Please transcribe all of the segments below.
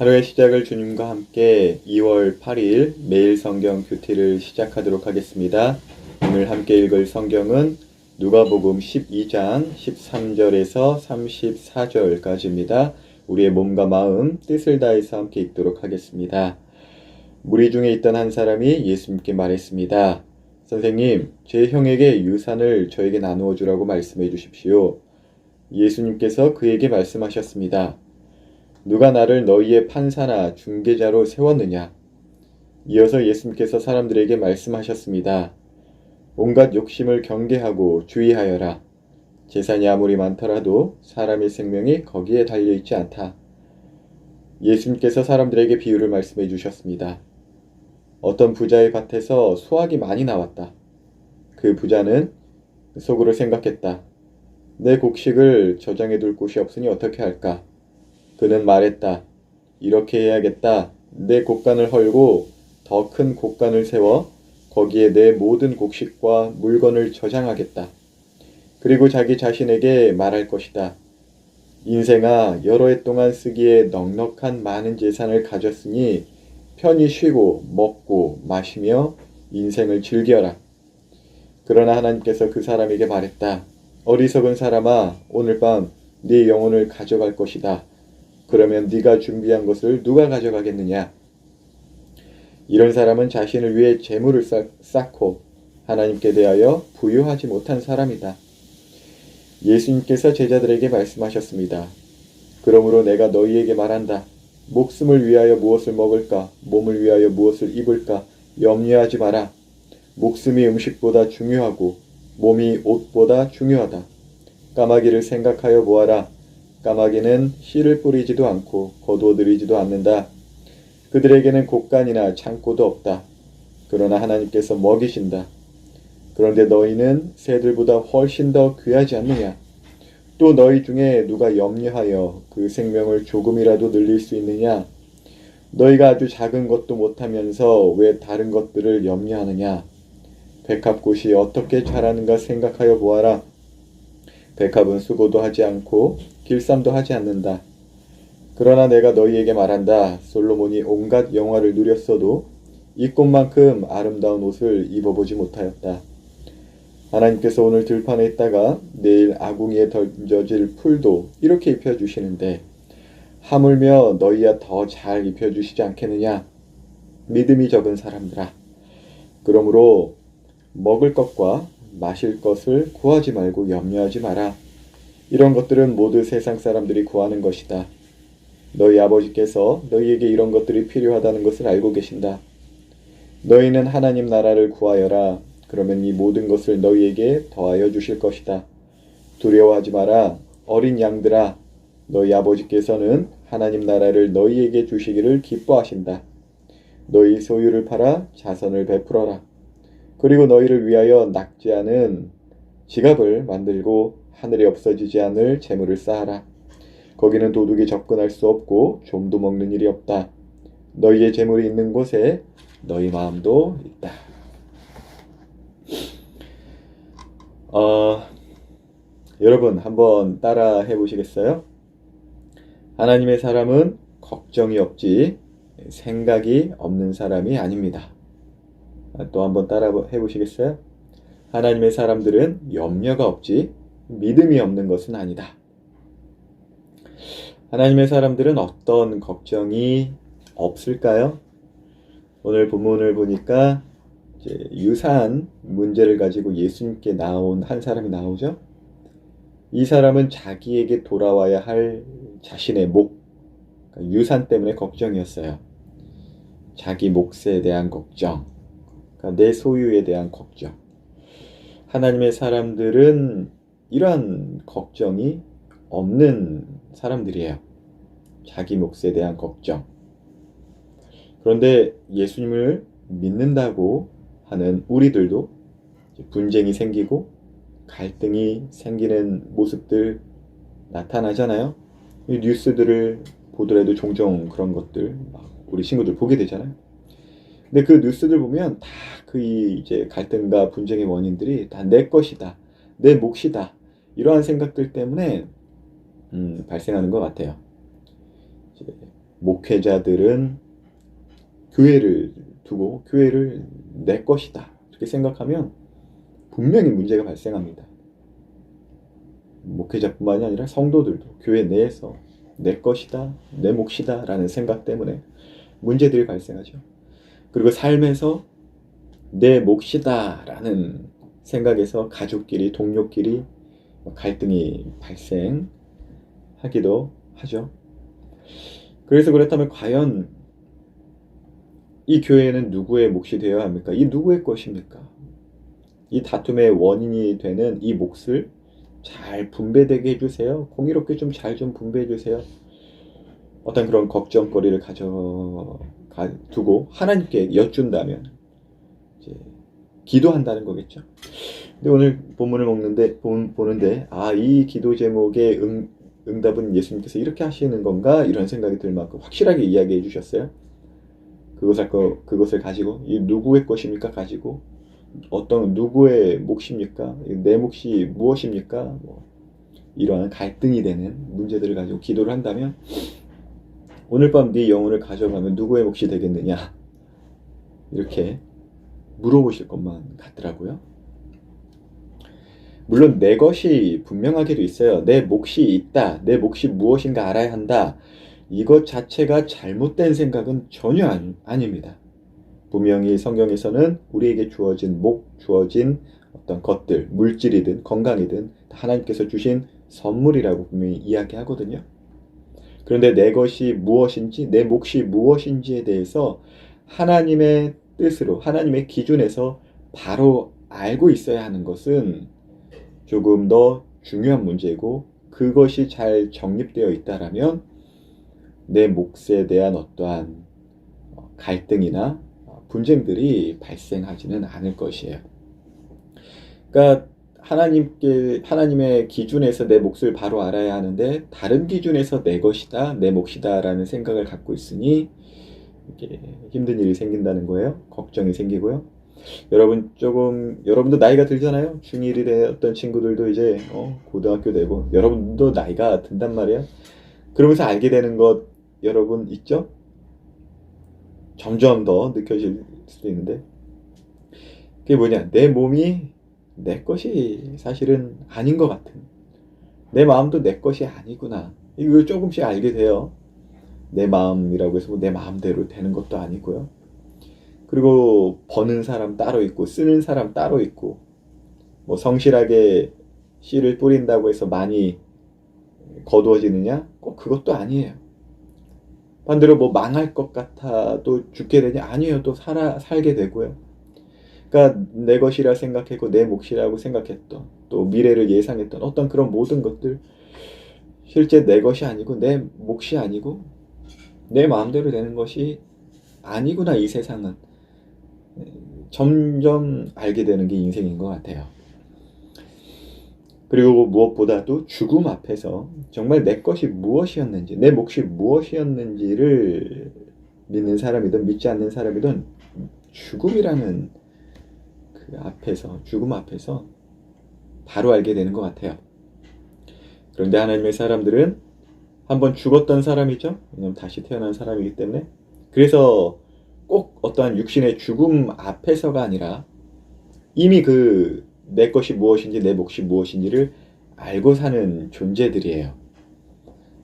하루의 시작을 주님과 함께 2월 8일 매일 성경 큐티를 시작하도록 하겠습니다. 오늘 함께 읽을 성경은 누가복음 12장 13절에서 34절까지입니다. 우리의 몸과 마음, 뜻을 다해서 함께 읽도록 하겠습니다. 무리 중에 있던 한 사람이 예수님께 말했습니다. 선생님, 제 형에게 유산을 저에게 나누어 주라고 말씀해 주십시오. 예수님께서 그에게 말씀하셨습니다. 누가 나를 너희의 판사나 중개자로 세웠느냐? 이어서 예수님께서 사람들에게 말씀하셨습니다. 온갖 욕심을 경계하고 주의하여라. 재산이 아무리 많더라도 사람의 생명이 거기에 달려 있지 않다. 예수님께서 사람들에게 비유를 말씀해 주셨습니다. 어떤 부자의 밭에서 수확이 많이 나왔다. 그 부자는 속으로 생각했다. 내 곡식을 저장해 둘 곳이 없으니 어떻게 할까? 그는 말했다. 이렇게 해야겠다. 내 곡간을 헐고 더 큰 곡간을 세워 거기에 내 모든 곡식과 물건을 저장하겠다. 그리고 자기 자신에게 말할 것이다. 인생아, 여러 해 동안 쓰기에 넉넉한 많은 재산을 가졌으니 편히 쉬고 먹고 마시며 인생을 즐겨라. 그러나 하나님께서 그 사람에게 말했다. 어리석은 사람아, 오늘 밤 네 영혼을 가져갈 것이다. 그러면 네가 준비한 것을 누가 가져가겠느냐? 이런 사람은 자신을 위해 재물을 쌓고 하나님께 대하여 부유하지 못한 사람이다. 예수님께서 제자들에게 말씀하셨습니다. 그러므로 내가 너희에게 말한다. 목숨을 위하여 무엇을 먹을까? 몸을 위하여 무엇을 입을까? 염려하지 마라. 목숨이 음식보다 중요하고 몸이 옷보다 중요하다. 까마귀를 생각하여 보아라. 까마귀는 씨를 뿌리지도 않고 거두어들이지도 않는다. 그들에게는 곡간이나 창고도 없다. 그러나 하나님께서 먹이신다. 그런데 너희는 새들보다 훨씬 더 귀하지 않느냐? 또 너희 중에 누가 염려하여 그 생명을 조금이라도 늘릴 수 있느냐? 너희가 아주 작은 것도 못하면서 왜 다른 것들을 염려하느냐? 백합꽃이 어떻게 자라는가 생각하여 보아라. 백합은 수고도 하지 않고 길쌈도 하지 않는다. 그러나 내가 너희에게 말한다. 솔로몬이 온갖 영화를 누렸어도 이 꽃만큼 아름다운 옷을 입어보지 못하였다. 하나님께서 오늘 들판에 있다가 내일 아궁이에 던져질 풀도 이렇게 입혀주시는데 하물며 너희야 더 잘 입혀주시지 않겠느냐? 믿음이 적은 사람들아. 그러므로 먹을 것과 마실 것을 구하지 말고 염려하지 마라. 이런 것들은 모두 세상 사람들이 구하는 것이다. 너희 아버지께서 너희에게 이런 것들이 필요하다는 것을 알고 계신다. 너희는 하나님 나라를 구하여라. 그러면 이 모든 것을 너희에게 더하여 주실 것이다. 두려워하지 마라. 어린 양들아. 너희 아버지께서는 하나님 나라를 너희에게 주시기를 기뻐하신다. 너희 소유를 팔아 자선을 베풀어라. 그리고 너희를 위하여 낙지 않은 지갑을 만들고 하늘에 없어지지 않을 재물을 쌓아라. 거기는 도둑이 접근할 수 없고 좀도 먹는 일이 없다. 너희의 재물이 있는 곳에 너희 마음도 있다. 어, 여러분 한번 따라 해보시겠어요? 하나님의 사람은 걱정이 없지 생각이 없는 사람이 아닙니다. 또 한번 따라 해보시겠어요? 하나님의 사람들은 염려가 없지 믿음이 없는 것은 아니다. 하나님의 사람들은 어떤 걱정이 없을까요? 오늘 본문을 보니까 유산 문제를 가지고 예수님께 나온 한 사람이 나오죠. 이 사람은 자기에게 돌아와야 할 자신의 목, 그러니까 유산 때문에 걱정이었어요. 자기 몫에 대한 걱정, 그러니까 내 소유에 대한 걱정. 하나님의 사람들은 이러한 걱정이 없는 사람들이에요. 자기 몫에 대한 걱정. 그런데 예수님을 믿는다고 하는 우리들도 분쟁이 생기고 갈등이 생기는 모습들 나타나잖아요. 이 뉴스들을 보더라도 종종 그런 것들 우리 친구들 보게 되잖아요. 근데 그 뉴스들 보면 다 그 이제 갈등과 분쟁의 원인들이 다 내 것이다, 내 몫이다 이러한 생각들 때문에 음, 발생하는 것 같아요. 목회자들은 교회를 두고 교회를 내 것이다. 이렇게 생각하면 분명히 문제가 발생합니다. 목회자뿐만이 아니라 성도들도 교회 내에서 내 것이다, 내 몫이다 라는 생각 때문에 문제들이 발생하죠. 그리고 삶에서 내 몫이다 라는 생각에서 가족끼리, 동료끼리 갈등이 발생하기도 하죠. 그래서 그렇다면 과연 이 교회는 누구의 몫이 되어야 합니까? 이 누구의 것입니까? 이 다툼의 원인이 되는 이 몫을 잘 분배되게 해주세요. 공의롭게 좀 잘좀 분배해 주세요. 어떤 그런 걱정거리를 가져 가, 두고 하나님께 여쭌다면 이제 기도한다는 거겠죠. 근데 오늘 본문을 먹는데 본, 보는데 아 이 기도 제목의 응, 응답은 예수님께서 이렇게 하시는 건가 이런 생각이 들 만큼 확실하게 이야기해 주셨어요. 그것을 거, 그것을 가지고 이 누구의 것입니까 가지고 어떤 누구의 몫입니까 내 몫이 무엇입니까 뭐 이러한 갈등이 되는 문제들을 가지고 기도를 한다면 오늘 밤 네 영혼을 가져가면 누구의 몫이 되겠느냐 이렇게 물어보실 것만 같더라고요. 물론 내 것이 분명하게도 있어요. 내 몫이 있다. 내 몫이 무엇인가 알아야 한다. 이것 자체가 잘못된 생각은 전혀 아니, 아닙니다. 분명히 성경에서는 우리에게 주어진 목, 주어진 어떤 것들, 물질이든 건강이든 하나님께서 주신 선물이라고 분명히 이야기하거든요. 그런데 내 것이 무엇인지, 내 몫이 무엇인지에 대해서 하나님의 뜻으로, 하나님의 기준에서 바로 알고 있어야 하는 것은 조금 더 중요한 문제고, 그것이 잘 정립되어 있다라면 내 몫에 대한 어떠한 갈등이나 분쟁들이 발생하지는 않을 것이에요. 그러니까 하나님께 하나님의 기준에서 내 몫을 바로 알아야 하는데 다른 기준에서 내 것이다, 내 몫이다라는 생각을 갖고 있으니 이게 힘든 일이 생긴다는 거예요. 걱정이 생기고요. 여러분 조금 여러분도 나이가 들잖아요. 중1이 되었던 친구들도 이제 어, 고등학교 되고 여러분도 나이가 든단 말이에요. 그러면서 알게 되는 것 여러분 있죠? 점점 더 느껴질 수도 있는데 그게 뭐냐 내 몸이 내 것이 사실은 아닌 것 같은 내 마음도 내 것이 아니구나 이걸 조금씩 알게 돼요 내 마음이라고 해서 뭐내 마음대로 되는 것도 아니고요 그리고 버는 사람 따로 있고 쓰는 사람 따로 있고 뭐 성실하게 씨를 뿌린다고 해서 많이 거두어지느냐 꼭 그것도 아니에요 반대로 뭐 망할 것 같아도 죽게 되냐? 아니에요. 또 살아, 살게 되고요. 그러니까 내 것이라 생각했고 내 몫이라고 생각했던 또 미래를 예상했던 어떤 그런 모든 것들 실제 내 것이 아니고 내 몫이 아니고 내 마음대로 되는 것이 아니구나 이 세상은 점점 알게 되는 게 인생인 것 같아요. 그리고 무엇보다도 죽음 앞에서 정말 내 것이 무엇이었는지, 내 몫이 무엇이었는지를 믿는 사람이든 믿지 않는 사람이든 죽음이라는 그 앞에서, 죽음 앞에서 바로 알게 되는 것 같아요. 그런데 하나님의 사람들은 한번 죽었던 사람이죠. 왜냐면 다시 태어난 사람이기 때문에. 그래서 꼭 어떠한 육신의 죽음 앞에서가 아니라 이미 그 내 것이 무엇인지 내 몫이 무엇인지를 알고 사는 존재들이에요.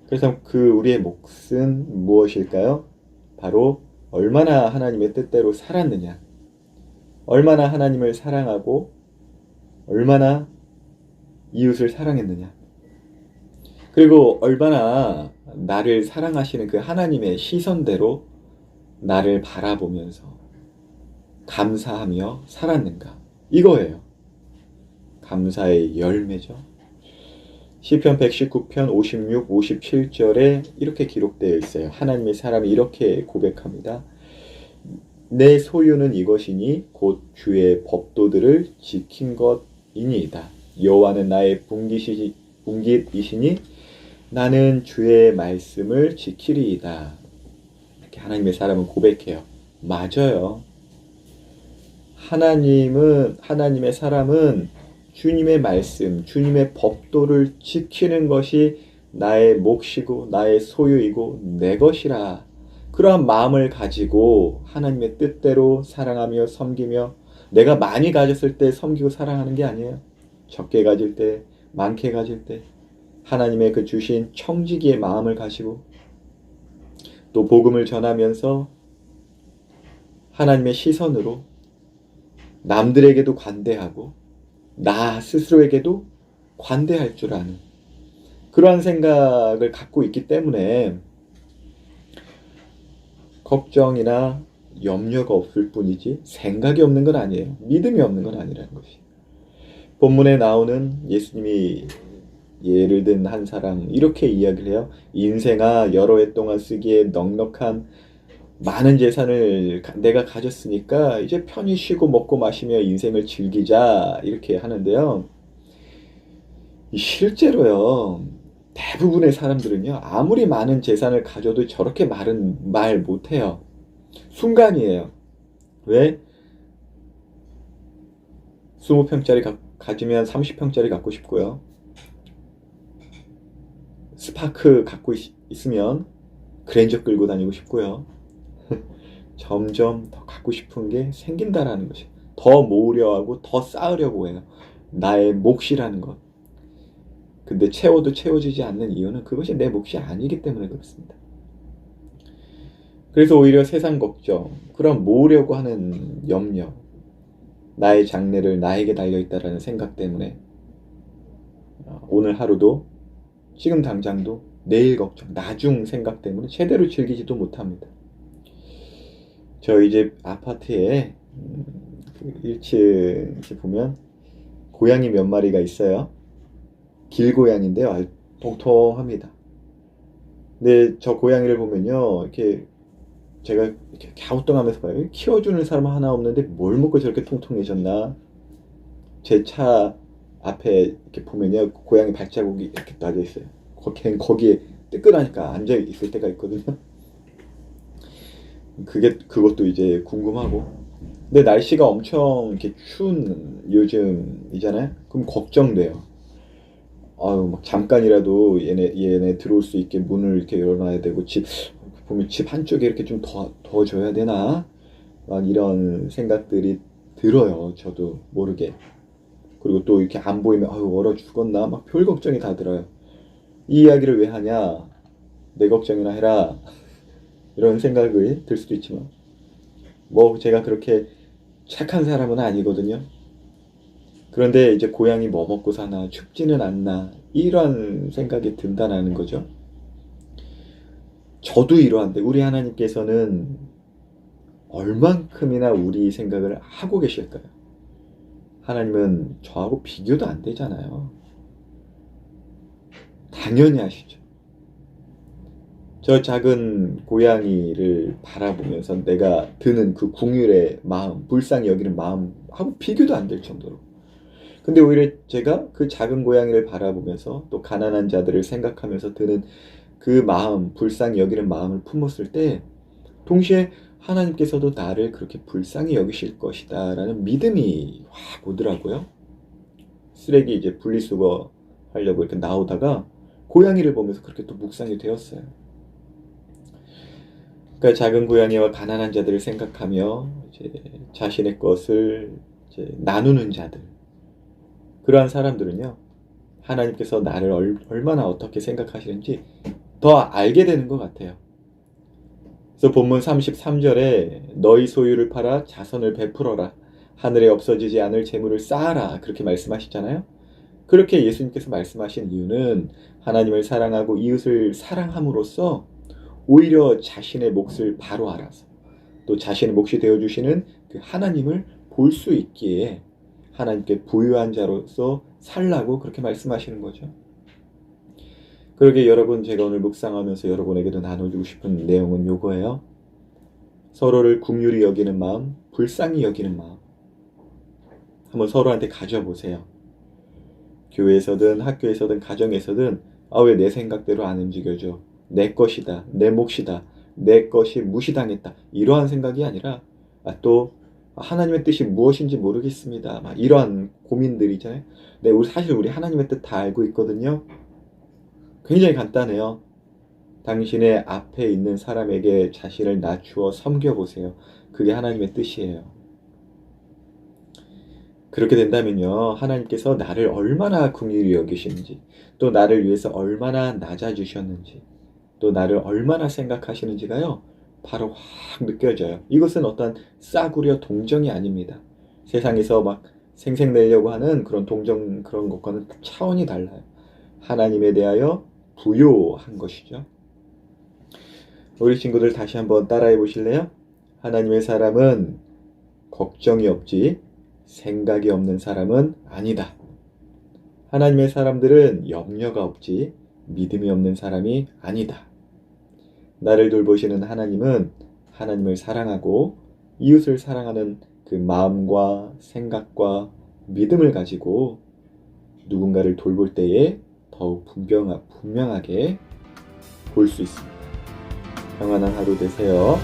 그래서 그 우리의 몫은 무엇일까요? 바로 얼마나 하나님의 뜻대로 살았느냐. 얼마나 하나님을 사랑하고 얼마나 이웃을 사랑했느냐. 그리고 얼마나 나를 사랑하시는 그 하나님의 시선대로 나를 바라보면서 감사하며 살았는가. 이거예요. 감사의 열매죠. 시편 119편 56, 57절에 이렇게 기록되어 있어요. 하나님의 사람이 이렇게 고백합니다. 내 소유는 이것이니 곧 주의 법도들을 지킨 것이니이다. 여호와는 나의 분기시, 분깃이시니 나는 주의 말씀을 지키리이다. 이렇게 하나님의 사람은 고백해요. 맞아요. 하나님은 하나님의 사람은 주님의 말씀, 주님의 법도를 지키는 것이 나의 몫이고 나의 소유이고 내 것이라 그러한 마음을 가지고 하나님의 뜻대로 사랑하며 섬기며 내가 많이 가졌을 때 섬기고 사랑하는 게 아니에요. 적게 가질 때, 많게 가질 때 하나님의 그 주신 청지기의 마음을 가지고 또 복음을 전하면서 하나님의 시선으로 남들에게도 관대하고 나 스스로에게도 관대할 줄 아는 그러한 생각을 갖고 있기 때문에 걱정이나 염려가 없을 뿐이지 생각이 없는 건 아니에요. 믿음이 없는 건 아니라는 것이. 본문에 나오는 예수님이 예를 든 한 사람 이렇게 이야기를 해요. 인생아 여러 해 동안 쓰기에 넉넉한 많은 재산을 가- 내가 가졌으니까 이제 편히 쉬고 먹고 마시며 인생을 즐기자 이렇게 하는데요. 이 실제로요. 대부분의 사람들은요. 아무리 많은 재산을 가져도 저렇게 말은 말 못해요. 순간이에요. 왜? 20평짜리 가, 가지면 30평짜리 갖고 싶고요. 스파크 갖고 있, 있으면 그랜저 끌고 다니고 싶고요. 점점 더 갖고 싶은 게 생긴다라는 것이. 더 모으려 하고 더 쌓으려고 해요. 나의 몫이라는 것. 근데 채워도 채워지지 않는 이유는 그것이 내 몫이 아니기 때문에 그렇습니다. 그래서 오히려 세상 걱정, 그런 모으려고 하는 염려, 나의 장래를 나에게 달려있다라는 생각 때문에 어, 오늘 하루도 지금 당장도 내일 걱정, 나중 생각 때문에 제대로 즐기지도 못합니다. 저희 집 아파트에 음, 그 1층 보면 고양이 몇 마리가 있어요. 길고양인데요. 통통합니다. 근데 저 고양이를 보면요. 이렇게 제가 이렇게 갸우뚱하면서 봐요. 키워주는 사람 하나 없는데 뭘 먹고 저렇게 통통해졌나? 제 차 앞에 이렇게 보면요. 고양이 발자국이 이렇게 나져 있어요. 거기, 거기에 뜨끈하니까 앉아 있을 때가 있거든요. 그게, 그것도 이제 궁금하고. 근데 날씨가 엄청 이렇게 추운 요즘이잖아요? 그럼 걱정돼요. 아유, 막 잠깐이라도 얘네, 얘네 들어올 수 있게 문을 이렇게 열어놔야 되고, 집, 보면 집 한쪽에 이렇게 좀 더, 더 줘야 되나? 막 이런 생각들이 들어요. 저도 모르게. 그리고 또 이렇게 안 보이면, 아유, 얼어 죽었나? 막 별 걱정이 다 들어요. 이 이야기를 왜 하냐? 내 걱정이나 해라. 이런 생각이 들 수도 있지만, 뭐, 제가 그렇게 착한 사람은 아니거든요. 그런데 이제 고양이 뭐 먹고 사나, 춥지는 않나, 이런 생각이 든다는 거죠. 저도 이러한데, 우리 하나님께서는 얼만큼이나 우리 생각을 하고 계실까요? 하나님은 저하고 비교도 안 되잖아요. 당연히 아시죠. 저 작은 고양이를 바라보면서 내가 드는 그 궁율의 마음, 불쌍히 여기는 마음하고 비교도 안 될 정도로. 근데 오히려 제가 그 작은 고양이를 바라보면서 또 가난한 자들을 생각하면서 드는 그 마음, 불쌍히 여기는 마음을 품었을 때 동시에 하나님께서도 나를 그렇게 불쌍히 여기실 것이다 라는 믿음이 확 오더라고요. 쓰레기 이제 분리수거 하려고 이렇게 나오다가 고양이를 보면서 그렇게 또 묵상이 되었어요. 그러니까 작은 고양이와 가난한 자들을 생각하며 이제 자신의 것을 이제 나누는 자들 그러한 사람들은요 하나님께서 나를 얼, 얼마나 어떻게 생각하시는지 더 알게 되는 것 같아요. 그래서 본문 33절에 너희 소유를 팔아 자선을 베풀어라 하늘에 없어지지 않을 재물을 쌓아라 그렇게 말씀하시잖아요. 그렇게 예수님께서 말씀하신 이유는 하나님을 사랑하고 이웃을 사랑함으로써 오히려 자신의 몫을 바로 알아서 또 자신의 몫이 되어 주시는 그 하나님을 볼 수 있기에 하나님께 부유한 자로서 살라고 그렇게 말씀하시는 거죠. 그러게 여러분 제가 오늘 묵상하면서 여러분에게도 나눠주고 싶은 내용은 요거예요. 서로를 국률이 여기는 마음, 불쌍히 여기는 마음. 한번 서로한테 가져보세요. 교회에서든 학교에서든 가정에서든 아 왜 내 생각대로 안 움직여져? 내 것이다, 내 몫이다, 내 것이 무시당했다 이러한 생각이 아니라 아, 또 하나님의 뜻이 무엇인지 모르겠습니다. 막 이러한 고민들이 있잖아요. 네, 우리 사실 우리 하나님의 뜻 다 알고 있거든요. 굉장히 간단해요. 당신의 앞에 있는 사람에게 자신을 낮추어 섬겨보세요. 그게 하나님의 뜻이에요. 그렇게 된다면요, 하나님께서 나를 얼마나 긍휼히 여기시는지, 또 나를 위해서 얼마나 낮아주셨는지, 또 나를 얼마나 생각하시는지가요, 바로 확 느껴져요. 이것은 어떤 싸구려 동정이 아닙니다. 세상에서 막 생색내려고 하는 그런 동정 그런 것과는 차원이 달라요. 하나님에 대하여 부요한 것이죠. 우리 친구들 다시 한번 따라해 보실래요? 하나님의 사람은 걱정이 없지 생각이 없는 사람은 아니다. 하나님의 사람들은 염려가 없지 믿음이 없는 사람이 아니다. 나를 돌보시는 하나님은 하나님을 사랑하고 이웃을 사랑하는 그 마음과 생각과 믿음을 가지고 누군가를 돌볼 때에 더욱 분명하, 분명하게 볼 수 있습니다. 평안한 하루 되세요.